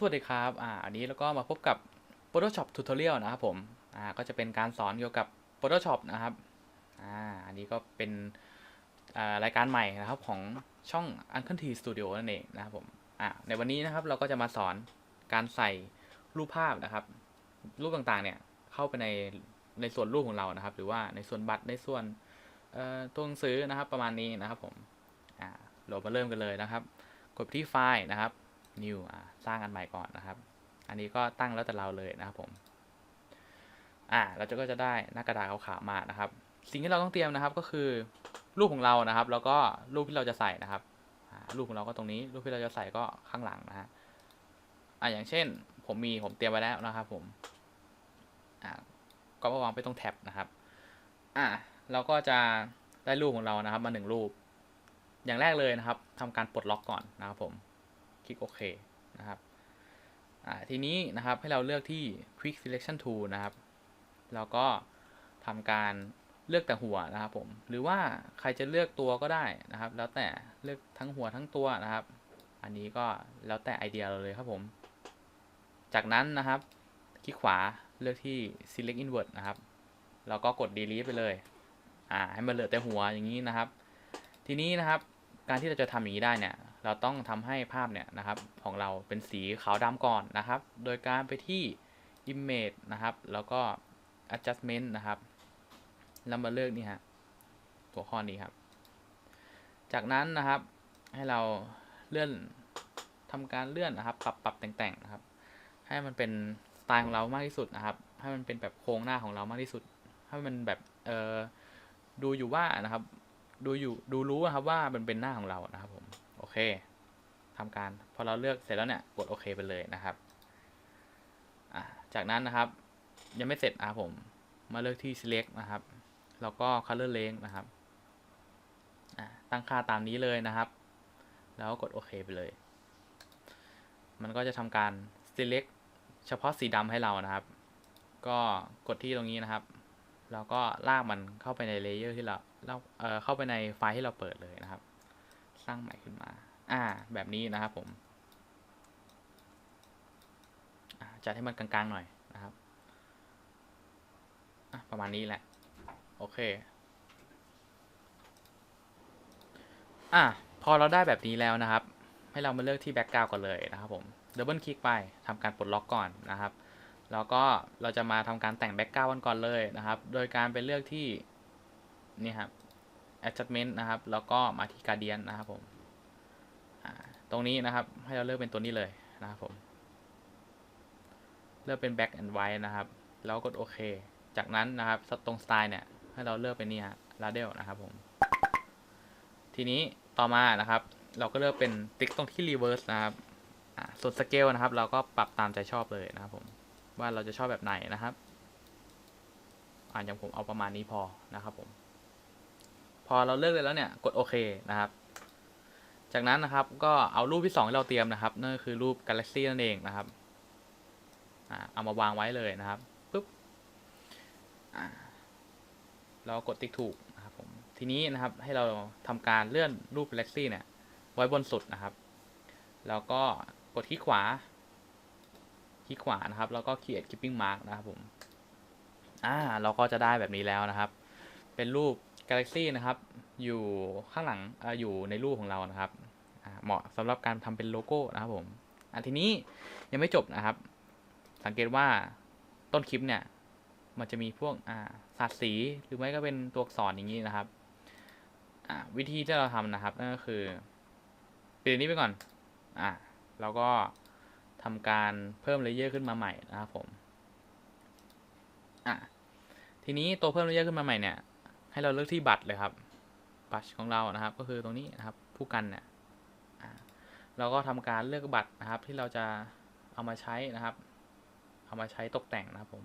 สวัสดีครับ อ่า อันนี้แล้วก็มาพบกับ Photoshop Tutorial นะครับผม อ่า ก็จะเป็นการสอนเกี่ยวกับ Photoshop นะครับ อ่า อันนี้ก็เป็นอ่ารายการใหม่นะครับของช่อง Uncle T Studio นั่นเองนะครับผม อ่า ในวันนี้นะครับเราก็จะมาสอนการใส่รูปภาพนะครับ รูปต่างๆ เนี่ย เข้าไปในในส่วนรูปของเรานะครับ หรือว่าในส่วนบัตรในส่วนเอ่อตัวหนังสือนะครับประมาณนี้นะครับผม อ่า เรามาเริ่มกันเลยนะครับ กดที่ไฟล์นะครับ new อ่าสร้างอันใหม่ก่อนนะครับ อันนี้ก็ตั้งแล้วแต่เราเลยนะครับผมอ่าเราจะก็จะได้หน้ากระดาษขาวๆมานะครับ สิ่งที่เราต้องเตรียมนะครับก็คือรูปของเรานะครับ แล้วก็รูปที่เราจะใส่นะครับรูปของเราก็ตรงนี้ รูปที่เราจะใส่ก็ข้างหลังนะฮะอ่าอย่างเช่น ผมมีผมเตรียมไว้แล้วนะครับ ผมอ่าก็มาวางไปตรงแท็บนะครับ อ่าเราก็จะได้รูปของเรานะครับ มาหนึ่งรูป อย่างแรกเลยนะครับทำการปลดล็อกก่อนนะครับผม คลิกโอเคนะครับทีนี้นะครับให้เราเลือกที่ Quick Selection Tool นะครับ แล้วก็ทำการเลือกแต่หัวนะครับผม หรือว่าใครจะเลือกตัวก็ได้นะครับ แล้วแต่เลือกทั้งหัวทั้งตัวนะครับ อันนี้ก็แล้วแต่ไอเดียเราเลยครับผม จากนั้นนะครับคลิกขวาเลือกที่ Select Invert นะครับ แล้วก็กด Delete ไปเลย อ่าให้มันเหลือแต่หัวอย่างนี้นะครับ ทีนี้นะครับการที่เราจะทำอย่างนี้ได้เนี่ย เราต้องทำให้ภาพเนี่ยนะครับของเราเป็นสีขาวดำก่อนนะครับ โดยการไปที่ image นะครับ แล้วก็ adjustment นะครับแล้วมาเลือกนี่ฮะหัวข้อนี้ครับ จากนั้นนะครับให้เราเลื่อนทำการเลื่อนนะครับ ปรับปรับแต่งๆนะครับ ให้มันเป็นสไตล์ของเรามากที่สุดนะครับ ให้มันเป็นแบบโครงหน้าของเรามากที่สุด ให้มันแบบเออดูอยู่ว่านะครับ ดูอยู่ดูรู้นะครับว่ามันเป็นหน้าของเรานะครับผ ทำการพอเราเลือกเสร็จแล้วเนี่ยกดโอเคไปเลยนะครับจากนั้นนะครับยังไม่เสร็จนะผมมาเลือกที่ select นะครับ แล้วก็ color length นะครับตั้งค่าตามนี้เลยนะครับ แล้วกดโอเคไปเลย มันก็จะทำการ select เฉพาะสีดำให้เรานะครับ ก็กดที่ตรงนี้นะครับ แล้วก็ลากมันเข้าไปในเลเยอร์ที่เราเาเข้าไปในไฟล์ที่เราเปิดเลยนะครับ สร้างใหม่ขึ้นมา อ่า แบบนี้นะครับผมจัดให้มันกลางๆหน่อยนะครับประมาณนี้แหละ โอเค อะ พอเราได้แบบนี้แล้วนะครับ ให้เรามาเลือกที่แบ็กกราวก่อนเลยนะครับผมดับเบิลคลิกไปทำการปลดล็อกก่อนนะครับ แล้วก็เราจะมาทำการแต่งแบ็กกราวกันก่อนเลยนะครับ โดยการไปเลือกที่นี่ครับ adjustment นะครับ แล้วก็มาที่ guardian นะครับผม ตรงนี้นะครับ ให้เราเลือกเป็นตัวนี้เลยนะครับผม เลือกเป็น black and white นะครับ แล้วกดโอเค จากนั้นนะครับตรงสไตล์เนี่ย ให้เราเลือกเป็นนี่ฮะ radial นะครับผม ทีนี้ต่อมานะครับ เราก็เลือกเป็นติ๊กตรงที่ reverse นะครับอ่าส่วนสเกลนะครับ เราก็ปรับตามใจชอบเลยนะครับผม ว่าเราจะชอบแบบไหนนะครับอ่าอย่างผมเอาประมาณนี้พอนะครับผม พอเราเลือกเลยแล้วเนี่ย กดโอเคนะครับ จากนั้นนะครับก็เอารูปที่สองที่เราเตรียมนะครับนั่นก็คือรูป Galaxy นั่นเองนะครับอ่าเอามาวางไว้เลยนะครับปุ๊บอ่าเรากดติ๊กถูกนะครับผมทีนี้นะครับให้เราทำการเลื่อนรูป Galaxy เนี่ยไว้บนสุดนะครับ แล้วก็กดคลิกขวาคลิกขวานะครับ แล้วก็ create keeping mark นะครับผมอ่าเราก็จะได้แบบนี้แล้วนะครับ เป็นรูป Galaxy นะครับ อยู่ข้างหลังออยู่ในรูปของเรานะครับ เหมาะสำหรับการทำเป็นโลโก้นะครับผมอ่าทีนี้ยังไม่จบนะครับ สังเกตว่าต้นคลิปเนี่ย มันจะมีพวกอ่าสาดสีหรือไม่ก็เป็นตัวอักษรอย่างนี้นะครับอ่าวิธีที่เราทำนะครับนั่นก็คือปิดอันนี้ไปก่อนอ่าแล้วก็ทำการเพิ่มเลเยอร์ขึ้นมาใหม่นะครับผมอะทีนี้ตัวเพิ่มเลเยอร์ขึ้นมาใหม่เนี่ย ให้เราเลือกที่บัตรเลยครับ บัตรของเรานะครับ ก็คือตรงนี้นะครับผู้กันเนี่ยเราก็ทำการเลือกบัตรนะครับ ที่เราจะเอามาใช้นะครับ เอามาใช้ตกแต่งนะครับผม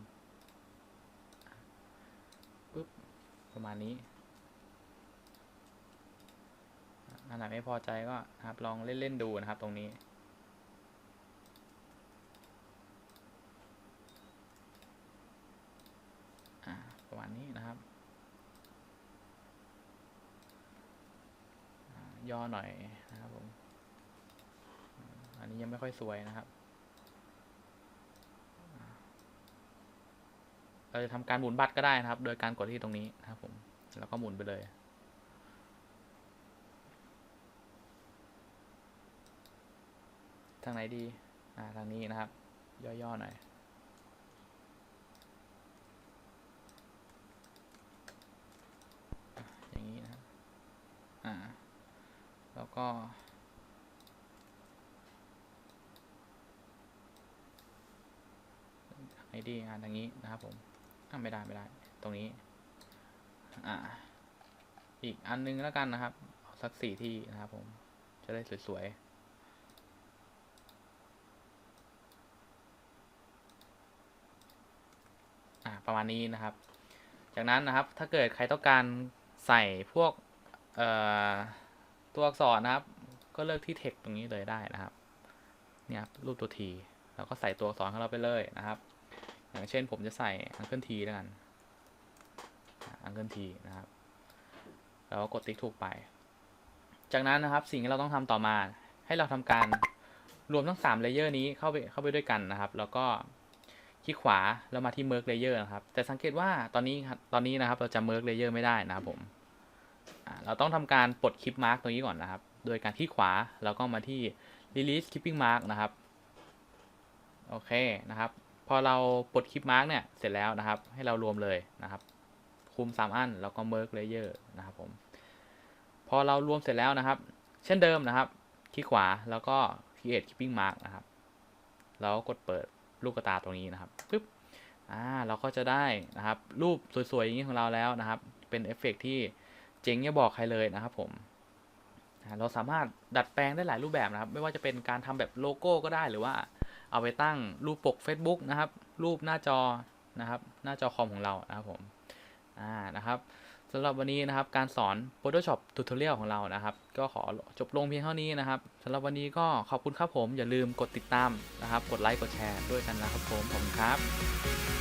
ปุ๊บประมาณนี้อันไหนไม่พอใจก็ครับลองเล่นๆดูนะครับตรงนี้ ย่อหน่อยนะครับผม อันนี้ยังไม่ค่อยสวยนะครับ เราจะทำการหมุนบัตรก็ได้นะครับ โดยการกดที่ตรงนี้นะครับผม แล้วก็หมุนไปเลยทางไหนดี อ่า ทางนี้นะครับ ย่อ ๆ หน่อย อย่างนี้นะ อ่า แล้วก็ไหนดีอ่าทางนี้นะครับผมไม่ได้ไม่ได้ ตรงนี้ อ่า อีกอันนึงแล้วกันนะครับสักสี่ที่นะครับผม จะได้สวยๆประมาณนี้นะครับ จากนั้นนะครับ ถ้าเกิดใครต้องการใส่พวก เอ่อ ตัวอักษรนะครับ ก็เลือกที่ text ตรงนี้เลยได้นะครับ เนี่ยครับรูปตัว T แล้วก็ใส่ตัวอักษรของเราไปเลยนะครับ อย่างเช่นผมจะใส่ Uncle T แล้วกัน Uncle T นะครับ แล้วก็กดติ๊กถูกไป จากนั้นนะครับสิ่งที่เราต้องทำต่อมาให้เราทำการรวมทั้ง3เลเยอร์นี้เข้าไปเข้าไปด้วยกันนะครับ แล้วก็คลิกขวาแล้วมาที่ merge layer นะครับ แต่สังเกตว่าตอนนี้ตอนนี้นะครับเราจะ merge layer ไม่ได้นะครับผม เราต้องทำการปลด clip mark ตรงนี้ก่อนนะครับ โดยการที่ขวาแล้วก็มาที่ release clipping mark นะครับ โอเคนะครับ พอเราปลดคลิปมาร์กเนี่ยเสร็จแล้วนะครับ ให้เรารวมเลยนะครับ คุม 3 อันแล้วก็ merge layer นะครับผมพอเรารวมเสร็จแล้วนะครับ เช่นเดิมนะครับ คลิกขวาแล้วก็ create clipping mark นะครับแล้วกดเปิดลูกกระตาตรงนี้นะครับปึ๊บอ่าเราก็จะได้นะครับ รูปสวยๆอย่างนี้ของเราแล้วนะครับ เป็นเอฟเฟกต์ที่ เจ๋งอย่าบอกใครเลยนะครับผมเราสามารถดัดแปลงได้หลายรูปแบบนะครับ ไม่ว่าจะเป็นการทำแบบโลโก้ก็ได้หรือว่าเอาไปตั้งรูปปก Facebook นะครับ รูปหน้าจอนะครับ หน้าจอคอมของเรานะครับผมอ่านะครับสำหรับวันนี้นะครับการสอน Photoshop Tutorial ของเรานะครับ ก็ขอจบลงเพียงเท่านี้นะครับสำหรับวันนี้ก็ขอบคุณครับผมอย่าลืมกดติดตามนะครับ กดไลค์กดแชร์ด้วยกันนะครับผมผมครับ